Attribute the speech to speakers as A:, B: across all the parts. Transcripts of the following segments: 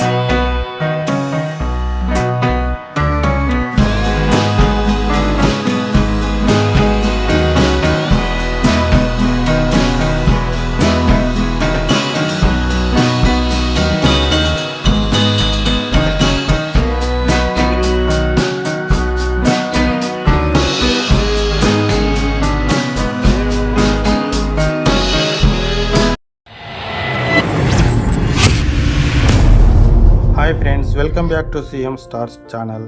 A: した welcome back to CM stars channel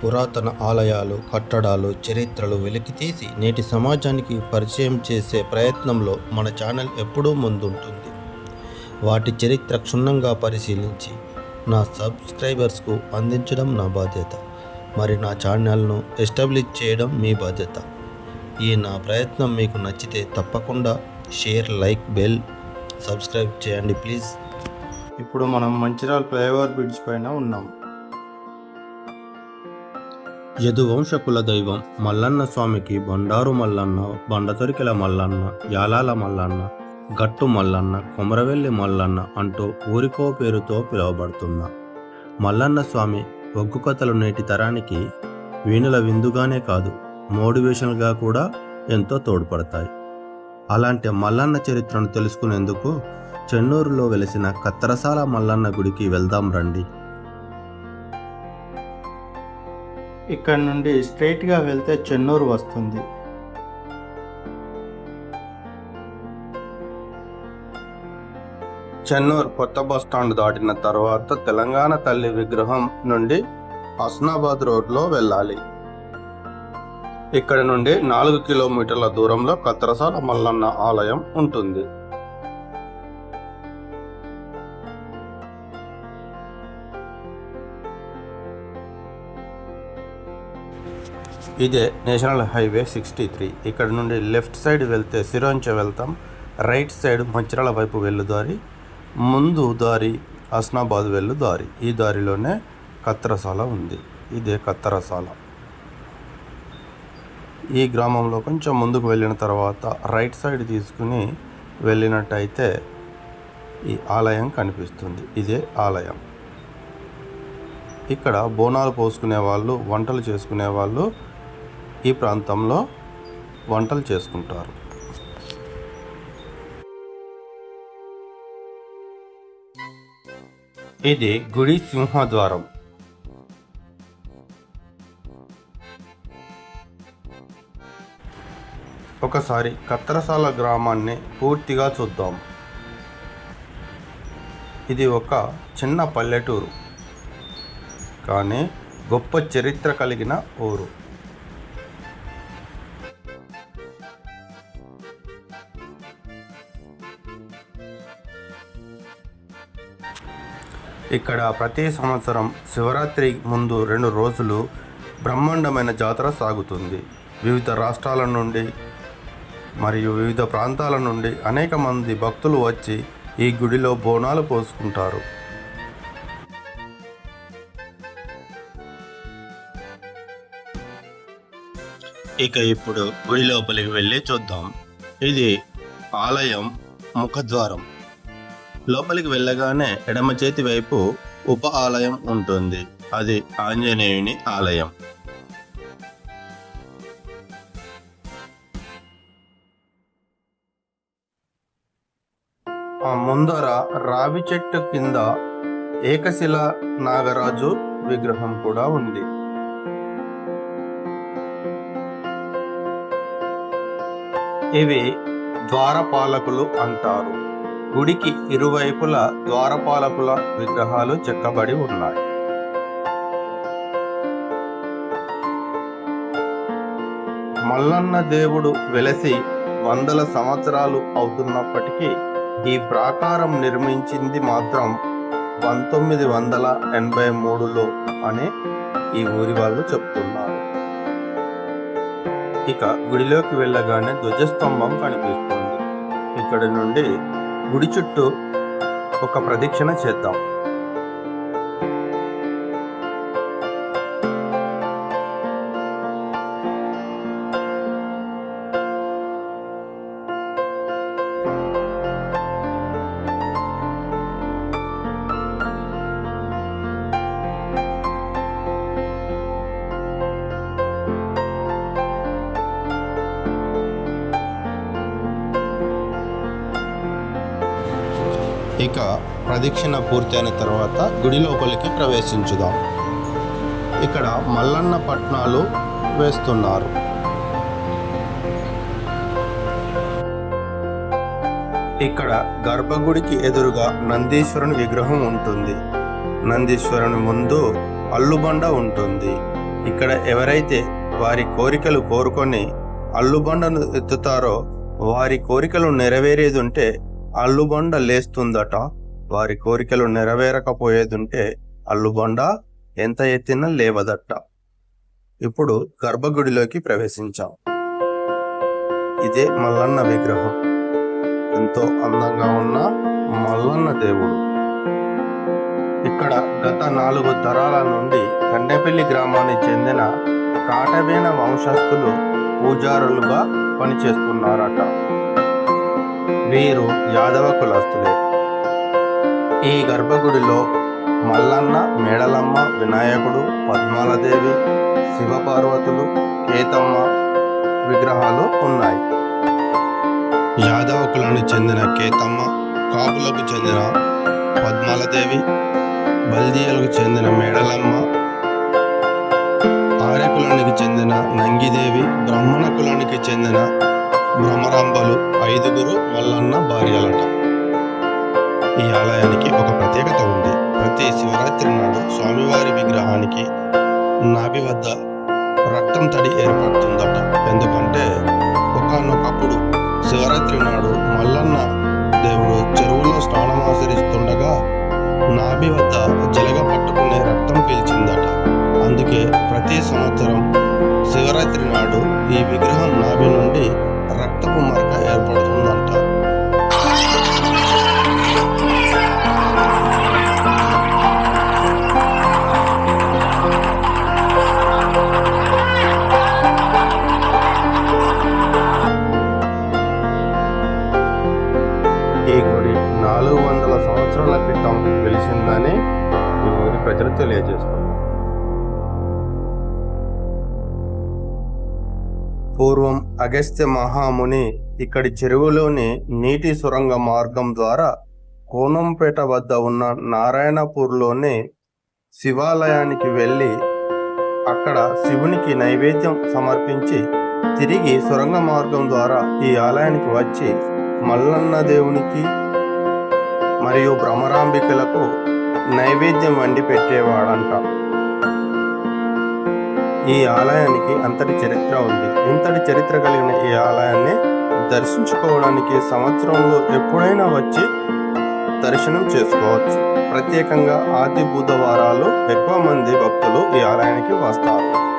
B: పురాతన ఆలయాలు కట్టడాలు చరిత్రలు వెలికితీసి నేటి సమాజానికి పరిచయం చేసే ప్రయత్నంలో మన ఛానల్ ఎప్పుడూ ముందుంటుంది. వాటి చరిత్ర క్షుణ్ణంగా పరిశీలించి నా సబ్స్క్రైబర్స్కు అందించడం నా బాధ్యత. మరి నా ఛానల్ను ఎస్టాబ్లిష్ చేయడం మీ బాధ్యత. ఈ నా ప్రయత్నం మీకు నచ్చితే తప్పకుండా షేర్ లైక్ బెల్ సబ్స్క్రైబ్ చేయండి ప్లీజ్
A: ఇప్పుడు మనం మంచిర్యాల ఫ్లైఓవర్ బ్రిడ్జ్ పైన ఉన్నాం.
B: యదువంశకుల దైవం మల్లన్న స్వామికి బండారు మల్లన్న బండతొరికెల మల్లన్న యాలాల మల్లన్న గట్టు మల్లన్న కొమరవెల్లి మల్లన్న అంటూ ఊరికో పేరుతో పిలువబడుతున్న మల్లన్న స్వామి ఒగ్గు కథలు నేటి తరానికి వీణుల విందుగానే కాదు మోటివేషన్గా కూడా ఎంతో తోడ్పడతాయి. అలాంటి మల్లన్న చరిత్రను తెలుసుకునేందుకు చెన్నూరులో వెలిసిన కత్తరసాల మల్లన్న గుడికి వెళ్దాం రండి.
A: ఇక్కడ నుండి స్ట్రైట్గా వెళ్తే చెన్నూరు వస్తుంది. చెన్నూరు కొత్త బస్ స్టాండ్ దాటిన తర్వాత తెలంగాణ తల్లి విగ్రహం నుండి హస్నాబాద్ రోడ్లో వెళ్ళాలి. ఇక్కడ నుండి నాలుగు కిలోమీటర్ల దూరంలో కత్రసాల మల్లన్న ఆలయం ఉంటుంది. ఇదే నేషనల్ హైవే సిక్స్టీ త్రీ. ఇక్కడ నుండి లెఫ్ట్ సైడ్ వెళ్తే సిరోంచ వెళ్తాం రైట్ సైడ్ మంచిరాల వైపు వెళ్ళు దారి ముందు దారి హస్నాబాద్ వెళ్ళు దారి. ఈ దారిలోనే కత్తరసాల ఉంది. ఇదే కత్తరసాల ఈ గ్రామంలో కొంచెం ముందుకు వెళ్ళిన తర్వాత రైట్ సైడ్ తీసుకుని వెళ్ళినట్టయితే ఈ ఆలయం కనిపిస్తుంది. ఇదే ఆలయం. ఇక్కడ బోనాలు పోసుకునే వాళ్ళు వంటలు చేసుకునే వాళ్ళు ఈ ప్రాంతంలో వంటలు చేసుకుంటారు. ఇది గుడి సింహద్వారం. ఒకసారి కత్తరసాల గ్రామాన్ని పూర్తిగా చూద్దాం. ఇది ఒక చిన్న పల్లెటూరు. కానీ గొప్ప చరిత్ర కలిగిన ఊరు. ఇక్కడ ప్రతి సంవత్సరం శివరాత్రి ముందు రెండు రోజులు బ్రహ్మాండమైన జాతర సాగుతుంది. వివిధ రాష్ట్రాల నుండి మరియు వివిధ ప్రాంతాల నుండి అనేక మంది భక్తులు వచ్చి ఈ గుడిలో బోనాలు పోసుకుంటారు.
B: ఇక ఇప్పుడు గుడి లోపలికి వెళ్ళి చూద్దాం. ఇది ఆలయం ముఖద్వారం. లోపలికి వెళ్ళగానే ఎడమ చేతి వైపు ఉప ఆలయం ఉంటుంది. అది ఆంజనేయుని ఆలయం.
A: ఆ ముందర రావి చెట్టు కింద ఏకశిల నాగరాజు విగ్రహం కూడా ఉంది. ఇవి ద్వారపాలకులు అంటారు. గుడికి ఇరువైపుల ద్వారపాలకుల విగ్రహాలు చెక్కబడి ఉన్నాయి. మల్లన్న దేవుడు వెలసి వందల సంవత్సరాలు అవుతున్నప్పటికీ ఈ ప్రాకారం నిర్మించింది మాత్రం పంతొమ్మిది వందల ఎనభై మూడులో అని ఈ ఊరి వాళ్ళు చెప్తున్నారు. ఇక గుడిలోకి వెళ్ళగానే ధ్వజస్తంభం కనిపిస్తుంది. ఇక్కడ నుండి గుడి చుట్టూ ఒక ప్రదక్షిణ చేద్దాం. ఇక ప్రదక్షిణ పూర్తయిన తర్వాత గుడి లోపలికి ప్రవేశించుదాం. ఇక్కడ మల్లన్న పట్నాలు వేస్తున్నారు. ఇక్కడ గర్భగుడికి ఎదురుగా నందీశ్వరుని విగ్రహం ఉంటుంది. నందీశ్వరుని ముందు అల్లుబండ ఉంటుంది. ఇక్కడ ఎవరైతే వారి కోరికలు కోరుకొని అల్లుబండను ఎత్తుతారో వారి కోరికలు నెరవేరేది ఉంటే అల్లుబండ లేస్తుందట. వారి కోరికలు నెరవేరకపోయేదుంటే అల్లుబొండ అల్లుబండ ఎంత ఎత్తినా లేవదట. ఇప్పుడు గర్భగుడిలోకి ప్రవేశించాం. ఇదే మల్లన్న విగ్రహం. ఎంతో అందంగా ఉన్న మల్లన్న దేవుడు. ఇక్కడ గత నాలుగు తరాల నుండి కండెపల్లి గ్రామానికి చెందిన కాటవేన వంశస్థులు పూజారులుగా పనిచేస్తున్నారట. వీరు యాదవ కులస్తులే. ఈ గర్భగుడిలో మల్లన్న మేడలమ్మ వినాయకుడు పద్మాలదేవి శివపార్వతులు కేతమ్మ విగ్రహాలు ఉన్నాయి. యాదవ కులానికి చెందిన కేతమ్మ కాపులకు చెందిన పద్మాలదేవి బల్దియలకు చెందిన మేడలమ్మ ఆర్య కులానికి చెందిన నంగిదేవి బ్రాహ్మణ కులానికి చెందిన భ్రమరాంబలు ఐదుగురు మల్లన్న భార్యలట. ఈ ఆలయానికి ఒక ప్రత్యేకత ఉంది. ప్రతి శివరాత్రి నాడు స్వామివారి విగ్రహానికి నాభి వద్ద రక్తం తడి ఏర్పడుతుందట. ఎందుకంటే ఒకనొకప్పుడు శివరాత్రి నాడు మల్లన్న దేవుడు చెరువులో స్నానం ఆచరిస్తుండగా నాభి వద్ద జలగ పట్టుకునే రక్తం పీల్చిందట. అందుకే ప్రతి సంవత్సరం శివరాత్రి నాడు ఈ విగ్రహం నాభి నుండి సంవత్సరాల క్రితం వెలిసిందని ఈ ఊరి ప్రజలు తెలియజేస్తున్నారు. పూర్వం అగస్త్య మహాముని ఇక్కడి చెరువులోని నీటి సొరంగ మార్గం ద్వారా కోనంపేట వద్ద ఉన్న నారాయణపూర్లోని శివాలయానికి వెళ్ళి అక్కడ శివునికి నైవేద్యం సమర్పించి తిరిగి సొరంగ మార్గం ద్వారా ఈ ఆలయానికి వచ్చి మల్లన్న దేవునికి మరియు భ్రమరాంబికలకు నైవేద్యం వండి పెట్టేవాడంట. ఈ ఆలయానికి అంతటి చరిత్ర ఉంది. ఇంతటి చరిత్ర కలిగిన ఈ ఆలయాన్ని దర్శించుకోవడానికి సంవత్సరంలో ఎప్పుడైనా వచ్చి దర్శనం చేసుకోవచ్చు. ప్రత్యేకంగా ఆది బుధవారాలు ఎక్కువ మంది భక్తులు ఈ ఆలయానికి వస్తారు.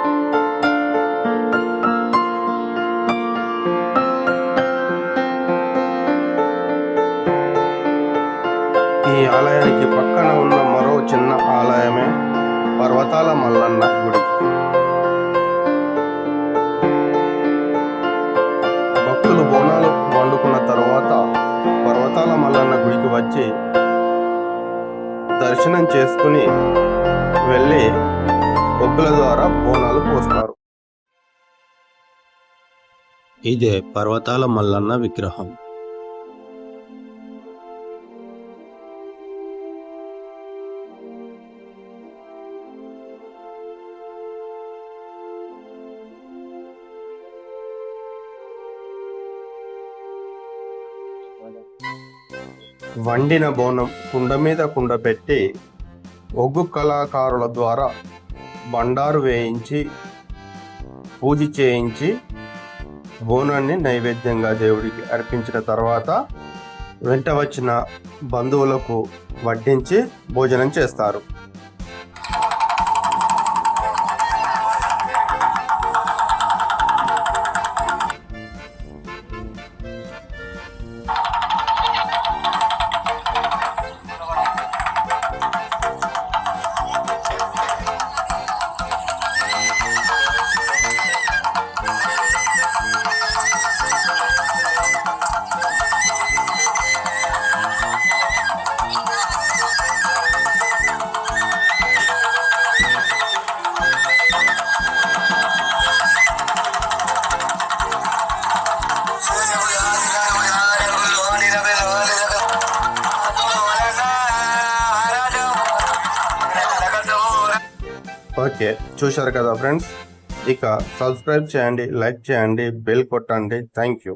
A: ఈ ఆలయానికి పక్కన ఉన్న మరో చిన్న ఆలయమే పర్వతాల మల్లన్న గుడి. భక్తులు బోనాలు వండుకున్న తర్వాత పర్వతాల మల్లన్న గుడికి వచ్చి దర్శనం చేసుకుని వెళ్ళి బొగ్గుల ద్వారా బోనాలు పోస్తారు. ఇదే పర్వతాల మల్లన్న విగ్రహం. వండిన బోనం కుండ మీద కుండ పెట్టి ఒగ్గు కళాకారుల ద్వారా బండారు వేయించి పూజ చేయించి బోనాన్ని నైవేద్యంగా దేవుడికి అర్పించిన తర్వాత వెంట వచ్చిన బంధువులకు వడ్డించి భోజనం చేస్తారు. ఓకే చూశారు కదా ఫ్రెండ్స్? ఇక సబ్స్క్రైబ్ చేయండి లైక్ చేయండి బెల్ కొట్టండి. Thank you.